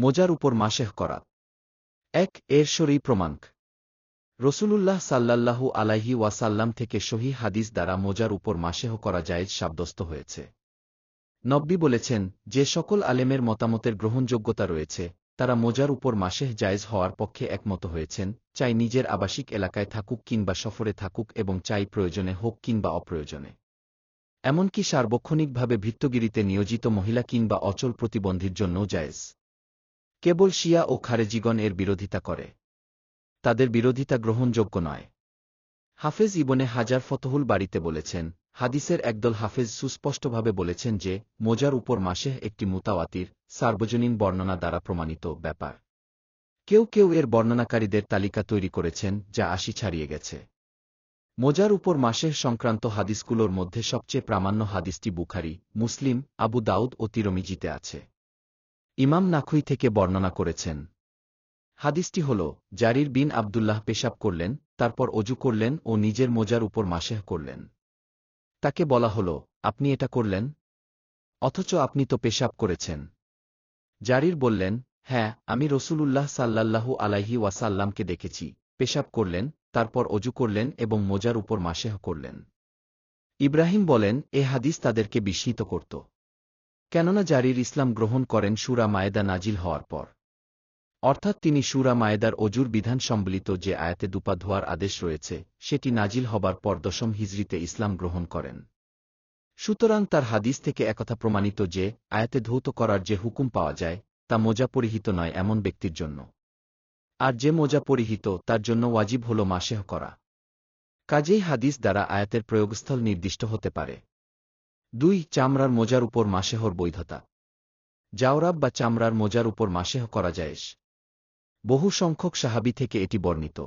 মোজার উপর মাসেহ করা। এক, এর শরী প্রমাণক। রসুলুল্লাহ সাল্লাল্লাহু আলাইহি ওয়াসাল্লাম থেকে সহি হাদিস দ্বারা মোজার উপর মাসেহ করা জায়েজ সাব্যস্ত হয়েছে। নব্বী বলেছেন, যে সকল আলেমের মতামতের গ্রহণযোগ্যতা রয়েছে, তারা মোজার উপর মাসেহ জায়েজ হওয়ার পক্ষে একমত হয়েছেন, চাই নিজের আবাসিক এলাকায় থাকুক কিংবা সফরে থাকুক এবং চাই প্রয়োজনে হোক কিংবা অপ্রয়োজনে। এমনকি সার্বক্ষণিকভাবে ভিত্তগিরিতে নিয়োজিত মহিলা কিংবা অচল প্রতিবন্ধীর জন্যও জায়েজ। কেবল শিয়া ও খারেজিগণ এর বিরোধিতা করে। তাদের বিরোধিতা গ্রহণযোগ্য নয়। হাফেজ ইবনে হাজার ফতহুল বাড়িতে বলেছেন, হাদিসের একদল হাফেজ সুস্পষ্টভাবে বলেছেন যে, মোজার উপর মাসেহ একটি মুতাওয়াতির, সার্বজনীন বর্ণনা দ্বারা প্রমাণিত ব্যাপার। কেউ কেউ এর বর্ণনাকারীদের তালিকা তৈরি করেছেন, যা আশি ছাড়িয়ে গেছে। মোজার উপর মাসেহ সংক্রান্ত হাদিসগুলোর মধ্যে সবচেয়ে প্রামাণ্য হাদিসটি বুখারি, মুসলিম, আবু দাউদ ও তিরমিজিতে আছে। ইমাম নাখুই থেকে বর্ণনা করেছেন। হাদিসটি হল, জারির বিন আবদুল্লাহ পেশাব করলেন, তারপর অজু করলেন ও নিজের মোজার উপর মাসেহ করলেন। তাকে বলা হল, আপনি এটা করলেন? অথচ আপনি তো পেশাব করেছেন। জারির বললেন হ্যাঁ আমি রসুলুল্লাহ সাল্লাল্লাহু আলাইহি ওয়াসাল্লামকে দেখেছি, পেশাব করলেন, তারপর অজু করলেন এবং মোজার উপর মাসেহ করলেন। ইব্রাহিম বলেন, এ হাদিস তাদেরকে বিস্মিত করত। কেননা জারির ইসলাম গ্রহণ করেন সুরা মায়েদা নাজিল হওয়ার পর। অর্থাৎ তিনি সুরা মায়েদার অজুর বিধান সম্বলিত যে আয়াতে দুপা ধোয়ার আদেশ রয়েছে, সেটি নাজিল হবার পর দশম হিজড়িতে ইসলাম গ্রহণ করেন। সুতরাং তার হাদিস থেকে একথা প্রমাণিত যে, আয়াতে ধৌত করার যে হুকুম পাওয়া যায়, তা মোজা পরিহিত নয় এমন ব্যক্তির জন্য। আর যে মোজা পরিহিত, তার জন্য ওয়াজিব হল মাসেহ করা। কাজেই হাদিস দ্বারা আয়াতের প্রয়োগস্থল নির্দিষ্ট হতে পারে। দুই, চামড়ার মোজার উপর মাসেহর বৈধতা। জাওরাব বা চামড়ার মোজার উপর মাসেহ করা যায়স বহু সংখ্যক সাহাবি থেকে এটি বর্ণিত।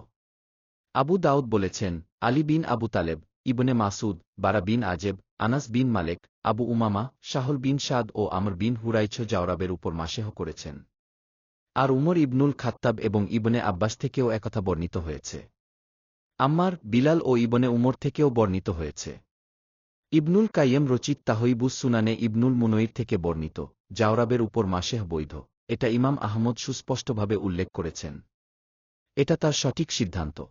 আবু দাউদ বলেছেন, আলী বিন আবু তালেব, ইবনে মাসুদ বারা বিন আজেব, আনাস বিন মালেক, আবু উমামা, শাহল বিন সাদ ও আমর বিন হুরাইছ জাওরাবের উপর মাসেহ করেছেন। আর উমর ইবনুল খাত্তাব এবং ইবনে আব্বাস থেকেও একথা বর্ণিত হয়েছে। আম্মার, বিলাল ও ইবনে উমর থেকেও বর্ণিত হয়েছে। ইবনুল কাইয়েম রচিত তাহইবুস সুনানে ইবনুল মুনইর থেকে বর্ণিত, জাওরাবের উপর মাসেহ বৈধ, এটা ইমাম আহমদ সুস্পষ্টভাবে উল্লেখ করেছেন। এটা তার সঠিক সিদ্ধান্ত।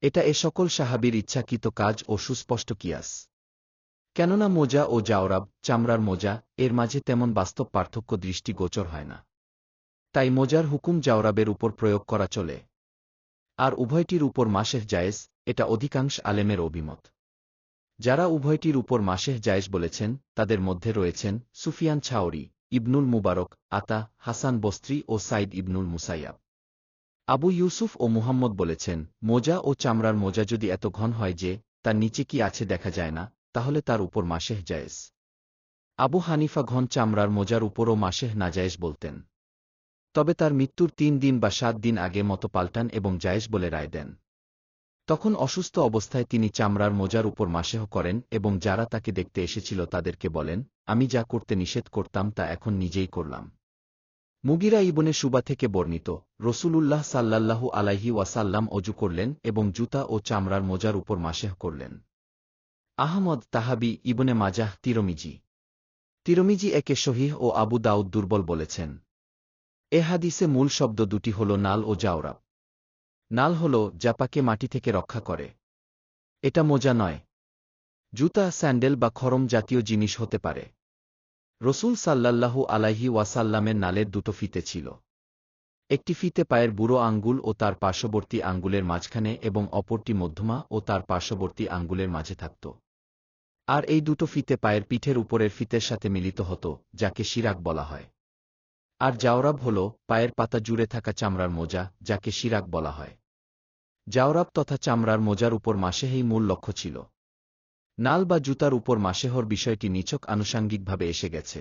এটা এ সকল সাহাবির ইচ্ছাকৃত কাজ ও সুস্পষ্ট কিয়াস। কেননা মোজা ও জাওরাব, চামড়ার মোজা, এর মাঝে তেমন বাস্তব পার্থক্য দৃষ্টিগোচর হয় না। তাই মোজার হুকুম জাওরাবের উপর প্রয়োগ করা চলে। আর উভয়টির উপর মাসেহ জায়েজ, এটা অধিকাংশ আলেমের অভিমত। যারা উভয়টির উপর মাসেহ জায়েজ বলেছেন, তাদের মধ্যে রয়েছেন সুফিয়ান ছাওরি ইবনুল মুবারক, আতা, হাসান বস্ত্রী ও সাইদ ইবনুল মুসাইয়াব। আবু ইউসুফ ও মুহাম্মদ বলেছেন, মোজা ও চামড়ার মোজা যদি এত ঘন হয় যে, তার নিচে কি আছে দেখা যায় না, তাহলে তার উপর মাসেহ জায়েজ আবু হানিফা ঘন চামড়ার মোজার উপরও মাসেহ নাজায়েজ বলতেন। তবে তার মৃত্যুর তিন দিন বা সাত দিন আগে মতো পাল্টান এবং জায়েজ বলে রায় দেন। তখন অসুস্থ অবস্থায় তিনি চামড়ার মোজার উপর মাসেহ করেন এবং যারা তাকে দেখতে এসেছিল তাদেরকে বলেন, আমি যা করতে নিষেধ করতাম তা এখন নিজেই করলাম। মুগিরা ইবনে সুবা থেকে বর্ণিত, রসুলুল্লাহ সাল্লাল্লাহু আলাইহি ওয়াসাল্লাম অজু করলেন এবং জুতা ও চামড়ার মোজার উপর মাসেহ করলেন। আহমদ তাহাবি ইবনে মাজাহ তিরমিজি। তিরমিজি একে শহীহ ও আবু দাউদ দুর্বল বলেছেন। এ হাদিসে মূল শব্দ দুটি হল নাল ও জাওরাব। নাল হল জাপাকে মাটি থেকে রক্ষা করে। এটা মোজা নয়। জুতা, স্যান্ডেল বা খরম জাতীয় জিনিস হতে পারে। রসুল সাল্লাল্লাহু আলাইহি ওয়াসাল্লামের নালের দুটো ফিতে ছিল। একটি ফিতে পায়ের বুড়ো আঙ্গুল ও তার পার্শ্ববর্তী আঙ্গুলের মাঝখানে এবং অপরটি মধ্যমা ও তার পার্শ্ববর্তী আঙ্গুলের মাঝে থাকত। আর এই দুটো ফিতে পায়ের পিঠের উপরের ফিতের সাথে মিলিত হতো, যাকে শিরাক বলা হয়। আর জাওরাব হল পায়ের পাতা জুড়ে থাকা চামড়ার মোজা, যাকে শিরাক বলা হয়। জাওরাব তথা চামড়ার মোজার উপর মাসেহেই মূল লক্ষ্য ছিল। নাল বা জুতার উপর মাসেহর বিষয়টি নিচক আনুষাঙ্গিকভাবে এসে গেছে।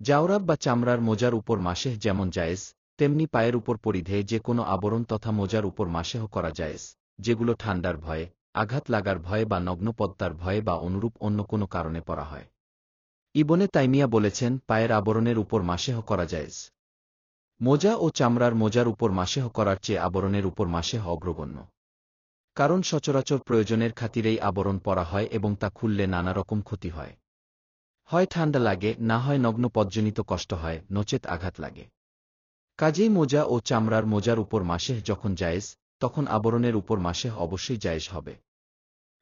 জাওরাব বা চামড়ার মোজার উপর মাসেহ যেমন জায়েজ, তেমনি পায়ের উপর পরিধেয়ে যে কোনো আবরণ তথা মোজার উপর মাসেহ করা জায়েজ, যেগুলো ঠান্ডার ভয়ে, আঘাত লাগার ভয়ে বা নগ্নপদ্মার ভয়ে বা অনুরূপ অন্য কোনো কারণে পরা হয়। ইবনে তাইমিয়া বলেছেন, পায়ের আবরণের উপর মাসেহ করা যায়জ মোজা ও চামড়ার মোজার উপর মাসেহ করার চেয়ে আবরণের উপর মাসেহ অগ্রগণ্য। কারণ সচরাচর প্রয়োজনের খাতিরেই আবরণ পরা হয় এবং তা খুললে নানা রকম ক্ষতি হয়। হয় ঠান্ডা লাগে, না হয় নগ্ন পজ্জনিত কষ্ট হয়, নচেত আঘাত লাগে। কাজেই মোজা ও চামড়ার মোজার উপর মাসেহ যখন জায়েজ, তখন আবরণের উপর মাসেহ অবশ্যই জায়েজ হবে।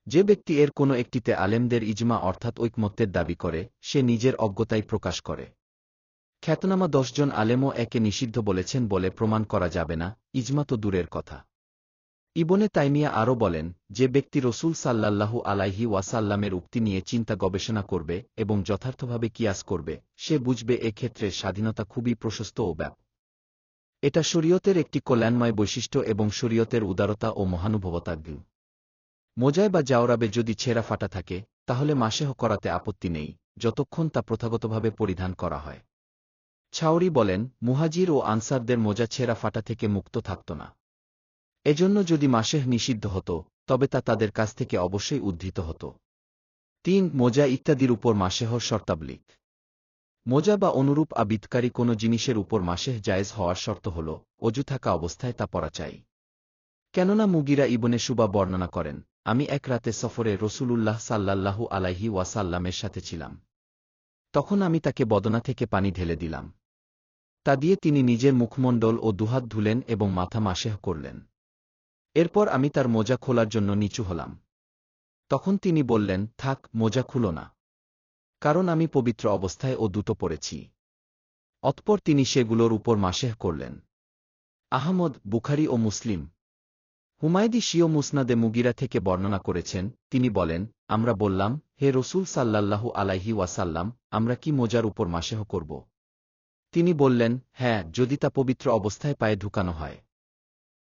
যে ব্যক্তি এর কোনো একটিতে আলেমদের ইজমা অর্থাৎ ঐকমত্যের দাবি করে, সে নিজের অজ্ঞতাই প্রকাশ করে। খ্যাতনামা দশজন আলেমও একে নিষিদ্ধ বলেছেন বলে প্রমাণ করা যাবে না, ইজমা তো দূরের কথা। ইবনে তাইমিয়া আরও বলেন, যে ব্যক্তি রসুল সাল্লাল্লাহু আলাইহি ওয়াসাল্লামের উক্তি নিয়ে চিন্তা গবেষণা করবে এবং যথার্থভাবে কিয়াস করবে, সে বুঝবে এক্ষেত্রে স্বাধীনতা খুবই প্রশস্ত ও ব্যাপ এটা শরীয়তের একটি কল্যাণময় বৈশিষ্ট্য এবং শরীয়তের উদারতা ও মহানুভবতা গু মোজায় বা জাওরাবে যদি ছেঁড়া ফাটা থাকে, তাহলে মাসেহ করাতে আপত্তি নেই, যতক্ষণ তা প্রথাগতভাবে পরিধান করা হয়। ছাউরি বলেন, মুহাজির ও আনসারদের মোজা ছেঁড়া ফাটা থেকে মুক্ত থাকত না। এজন্য যদি মাসেহ নিষিদ্ধ হতো, তবে তা তাদের কাছ থেকে অবশ্যই উদ্ধৃত হতো। তিন, মোজা ইত্যাদির উপর মাসেহর শর্তাবলিক। মোজা বা অনুরূপ আবিদকারী কোনো জিনিসের উপর মাসেহ জায়েজ হওয়ার শর্ত হল অজু থাকা অবস্থায় তা পরা চাই কেননা মুগিরা ইবনে সুবা বর্ণনা করেন আমি এক রাতে সফরে রসুলুল্লাহ সাল্লাল্লাহু আলাইহি ওয়াসাল্লামের সাথে ছিলাম। তখন আমি তাকে বদনা থেকে পানি ঢেলে দিলাম। তা দিয়ে তিনি নিজের মুখমণ্ডল ও দুহাত ধুলেন এবং মাথা মাসেহ করলেন। এরপর আমি তার মোজা খোলার জন্য নিচু হলাম। তখন তিনি বললেন, থাক, মোজা খুলো না। কারণ আমি পবিত্র অবস্থায় ও দুটো পড়েছি। অতপর তিনি সেগুলোর উপর মাসেহ করলেন। আহমদ, বুখারি ও মুসলিম হুমায়দি শিও মুসনাদে মুগিরা থেকে বর্ণনা করেছেন, তিনি বলেন, আমরা বললাম, হে রসুল সাল্লাল্লাহু আলাইহি ওয়াসাল্লাম, আমরা কি মোজার উপর মাসেহ করব? তিনি বললেন হ্যাঁ যদি তা পবিত্র অবস্থায় পায়ে ঢুকানো হয়।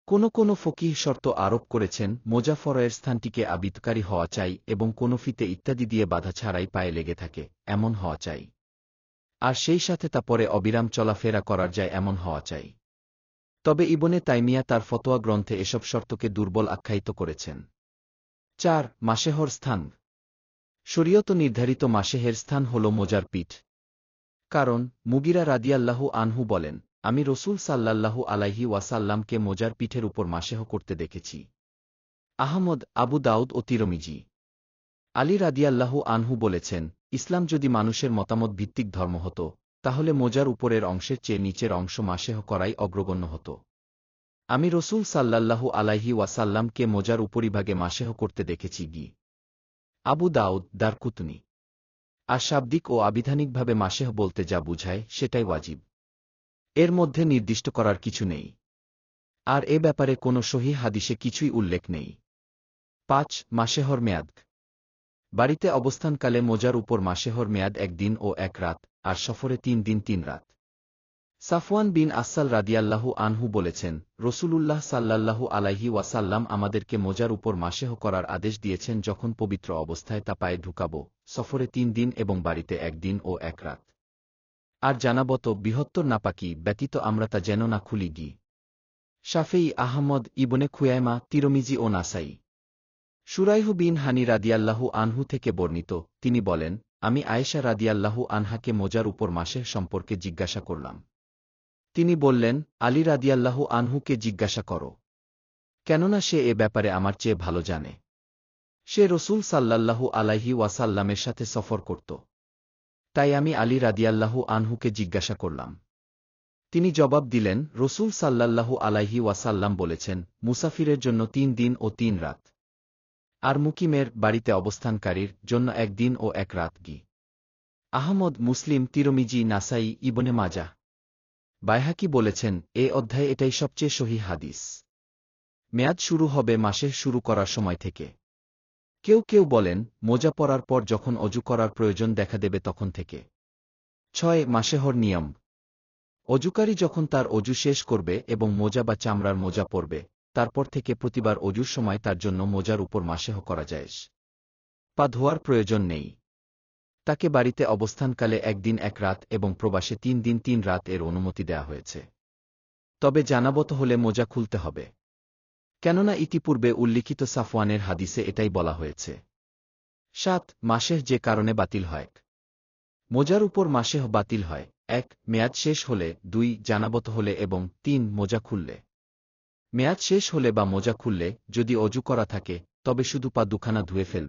কোন কোন ফকিহ শর্ত আরোপ করেছেন, মোজা ফরয়ের স্থানটিকে আবিদকারী হওয়া চাই এবং কোন ফিতে ইত্যাদি দিয়ে বাধা ছাড়াই পায়ে লেগে থাকে, এমন হওয়া চাই। আর সেই সাথে তা পরে অবিরাম চলাফেরা করার যায়, এমন হওয়া চাই। তবে ইবনে তাইমিয়া তার ফতোয়া গ্রন্থে এসব শর্তকে দুর্বল আখ্যায়িত করেছেন। চার, মাসেহর স্থান। শরীয়ত নির্ধারিত মাসেহের স্থান হল মোজার পিঠ। কারণ, মুগিরা রাদিয়াল্লাহু আনহু বলেন, আমি রসুল সাল্লাল্লাহু আলাইহি ওয়াসাল্লামকে মোজার পিঠের উপর মাসেহ করতে দেখেছি। আহমদ, আবু দাউদ ও তিরমিজি। আলী রাদিয়াল্লাহু আনহু বলেছেন, ইসলাম যদি মানুষের মতামত ভিত্তিক ধর্ম হতো তাহলে মোজার উপরের অংশের চেয়ে নিচের অংশ মাসেহ করাই অগ্রগণ্য হতো। আমি রসুল সাল্লাল্লাহু আলাইহি ওয়াসাল্লামকে মোজার উপরিভাগে মাসেহ করতে দেখেছি গি। আবু দাউদ, দারকুতনি। আর শাব্দিক ও আবিধানিকভাবে মাসেহ বলতে যা বুঝায়, সেটাই ওয়াজিব। এর মধ্যে নির্দিষ্ট করার কিছু নেই। আর এ ব্যাপারে কোনো সহি হাদিসে কিছুই উল্লেখ নেই। পাঁচ, মাসেহর মেয়াদ। বাড়িতে অবস্থানকালে মোজার উপর মাসেহর মেয়াদ একদিন ও এক রাত, আর সফরে তিন দিন তিন রাত। সাফওয়ান বিন আসাল রাদিয়াল্লাহু আনহু বলেছেন, রসুলুল্লাহ সাল্লাল্লাহু আলাইহি ওয়াসাল্লাম আমাদেরকে মোজার উপর মাসেহ করার আদেশ দিয়েছেন যখন পবিত্র অবস্থায় তা পায়ে ঢুকাব, সফরে তিন দিন এবং বাড়িতে একদিন ও এক রাত। আর জানাবত বৃহত্তর নাপাকি ব্যতীত আমরা তা যেন না খুলি গি। শাফেই আহমদ ইবনে খুয়াইমা, তিরমিজি ও নাসাই সুরাইহু বিন হানি রাদিয়াল্লাহু আনহু থেকে বর্ণিত, তিনি বলেন, আমি আয়েশা রাদিয়াল্লাহু আনহাকে মোজার উপর মাসের সম্পর্কে জিজ্ঞাসা করলাম। তিনি বললেন, আলী রাদিয়াল্লাহু আনহুকে জিজ্ঞাসা করো। কেননা সে এ ব্যাপারে আমার চেয়ে ভালো জানে। সে রসুল সাল্লাল্লাহু আলাইহি ওয়াসাল্লামের সাথে সফর করত। তাই আমি আলী রাদিয়াল্লাহু আনহুকে জিজ্ঞাসা করলাম। তিনি জবাব দিলেন, রসুল সাল্লাল্লাহু আলাইহি ওয়াসাল্লাম বলেছেন, মুসাফিরের জন্য তিন দিন ও তিন রাত। আর মুকিমের বাড়িতে অবস্থানকারীর জন্য একদিন ও এক রাত গি। আহমদ মুসলিম তিরমিজি নাসাই ইবনে মাজা। বাইহাকি বলেছেন, এ অধ্যায়ে এটাই সবচেয়ে সহি হাদিস। মেয়াদ শুরু হবে মাসের শুরু করার সময় থেকে। কেউ কেউ বলেন, মোজা পরার পর যখন অজু করার প্রয়োজন দেখা দেবে তখন থেকে। ছয়, মাসেহর নিয়ম। অজুকারী যখন তার অজু শেষ করবে এবং মোজা বা চামড়ার মোজা পরবে তারপর থেকে প্রতিবার অজুর সময় তার জন্য মোজার উপর মাসেহ করা যায় পা ধোয়ার প্রয়োজন নেই। তাকে বাড়িতে অবস্থানকালে একদিন এক রাত এবং প্রবাসে তিন দিন তিন রাত এর অনুমতি দেয়া হয়েছে। তবে জানাবত হলে মোজা খুলতে হবে। কেননা ইতিপূর্বে উল্লিখিত সাফওয়ানের হাদিসে এটাই বলা হয়েছে। সাত, মাসেহ যে কারণে বাতিল হয়। মোজার উপর মাসেহ বাতিল হয়। এক, মেয়াদ শেষ হলে। দুই, জানাবত হলে এবং তিন, মোজা খুললে। মেয়াদ শেষ হলে বা মোজা খুললে যদি অজু করা থাকে, তবে শুধু পা দুখানা ধুয়ে ফেল।